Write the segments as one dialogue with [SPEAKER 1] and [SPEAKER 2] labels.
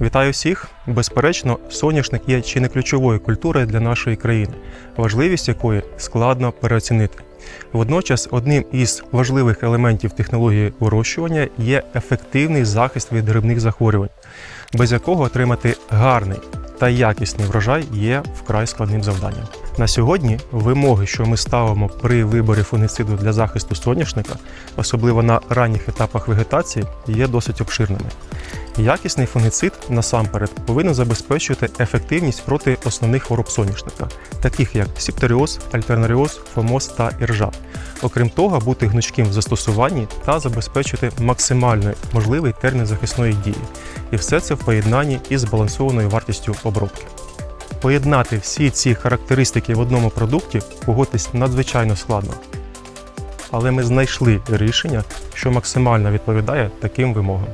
[SPEAKER 1] Вітаю всіх! Безперечно, соняшник є чи не ключовою культурою для нашої країни, важливість якої складно переоцінити. Водночас, одним із важливих елементів технології вирощування є ефективний захист від грибних захворювань, без якого отримати гарний та якісний врожай є вкрай складним завданням. На сьогодні вимоги, що ми ставимо при виборі фунгіциду для захисту соняшника, особливо на ранніх етапах вегетації, є досить обширними. Якісний фунгіцид насамперед повинен забезпечувати ефективність проти основних хвороб соняшника, таких як сіпторіоз, альтернаріоз, фомоз та іржа. Окрім того, бути гнучким в застосуванні та забезпечити максимально можливий термін захисної дії. І все це в поєднанні із збалансованою вартістю обробки. Поєднати всі ці характеристики в одному продукті погодьтесь надзвичайно складно. Але ми знайшли рішення, що максимально відповідає таким вимогам.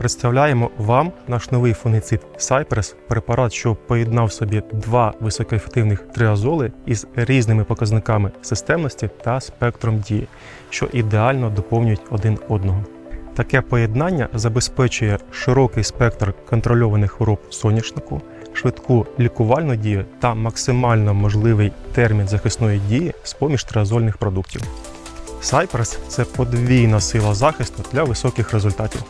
[SPEAKER 1] Представляємо вам наш новий фунгіцид Cypress, препарат, що поєднав в собі два високоефективних триазоли із різними показниками системності та спектром дії, що ідеально доповнюють один одного. Таке поєднання забезпечує широкий спектр контрольованих хвороб соняшнику, швидку лікувальну дію та максимально можливий термін захисної дії з поміж триазольних продуктів. Cypress – це подвійна сила захисту для високих результатів.